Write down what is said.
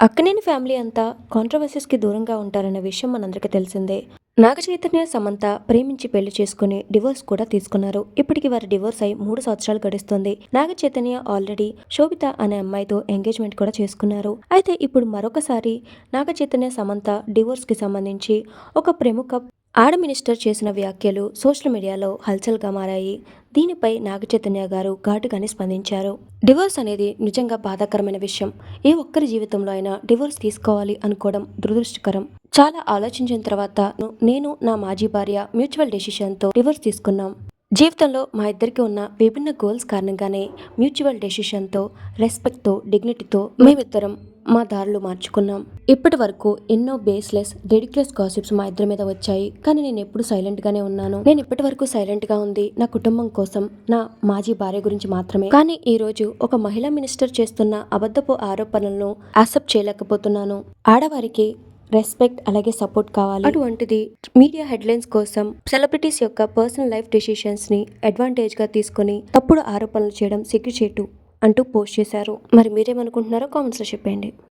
Akkineni family అంతా కాంట్రవర్సీస్కి దూరంగా ఉంటారన్న విషయం మనందరికీ తెలిసిందే. నాగ చైతన్య సమంత ప్రేమించి పెళ్ళి చేసుకుని డివోర్స్ కూడా తీసుకున్నారు. ఇప్పటికి వారి డివోర్స్ అయి మూడు సంవత్సరాలు గడుస్తుంది. నాగ చైతన్య ఆల్రెడీ శోభిత అనే అమ్మాయితో ఎంగేజ్మెంట్ కూడా చేసుకున్నారు. అయితే ఇప్పుడు మరొకసారి నాగ చైతన్య సమంత డివోర్స్కి సంబంధించి ఒక ప్రముఖ ఆడ మినిస్టర్ చేసిన వ్యాఖ్యలు సోషల్ మీడియాలో హల్చల్గా మారాయి. దీనిపై నాగచైతన్య గారు ఘాటుగానే స్పందించారు. డివోర్స్ అనేది నిజంగా బాధాకరమైన విషయం. ఏ ఒక్కరి జీవితంలో అయినా డివోర్స్ తీసుకోవాలి అనుకోవడం దురదృష్టకరం. చాలా ఆలోచించిన తర్వాత నేను నా మాజీ భార్య మ్యూచువల్ డెసిషన్తో డివోర్స్ తీసుకున్నాం. జీవితంలో మా ఇద్దరికి ఉన్న విభిన్న గోల్స్ కారణంగానే మ్యూచువల్ డెసిషన్తో రెస్పెక్ట్తో డిగ్నిటీతో మేమిద్దరం మా దారులు మార్చుకున్నాం. ఇప్పటి వరకు ఎన్నో బేస్లెస్ డెడిక్లెస్ గాసిప్స్ మా ఇద్దరి మీద వచ్చాయి. కానీ నేను ఎప్పుడు సైలెంట్ గానే ఉన్నాను. నేను ఇప్పటి వరకు సైలెంట్గా ఉంది. నా కుటుంబం కోసం నా మాజీ భార్య గురించి మాత్రమే. కానీ ఈ రోజు ఒక మహిళా మినిస్టర్ చేస్తున్న అబద్ధపు ఆరోపణలను యాక్సెప్ట్ చేయలేకపోతున్నాను. ఆడవారికి రెస్పెక్ట్ అలాగే సపోర్ట్ కావాలి. అటువంటిది మీడియా హెడ్లైన్స్ కోసం సెలబ్రిటీస్ యొక్క పర్సనల్ లైఫ్ డెసిషన్స్ని అడ్వాంటేజ్గా తీసుకొని తప్పుడు ఆరోపణలు చేయడం సిగ్గుచేటు అంటూ పోస్ట్ చేశారు. మరి మీరేమనుకుంటున్నారో కామెంట్స్లో చెప్పండి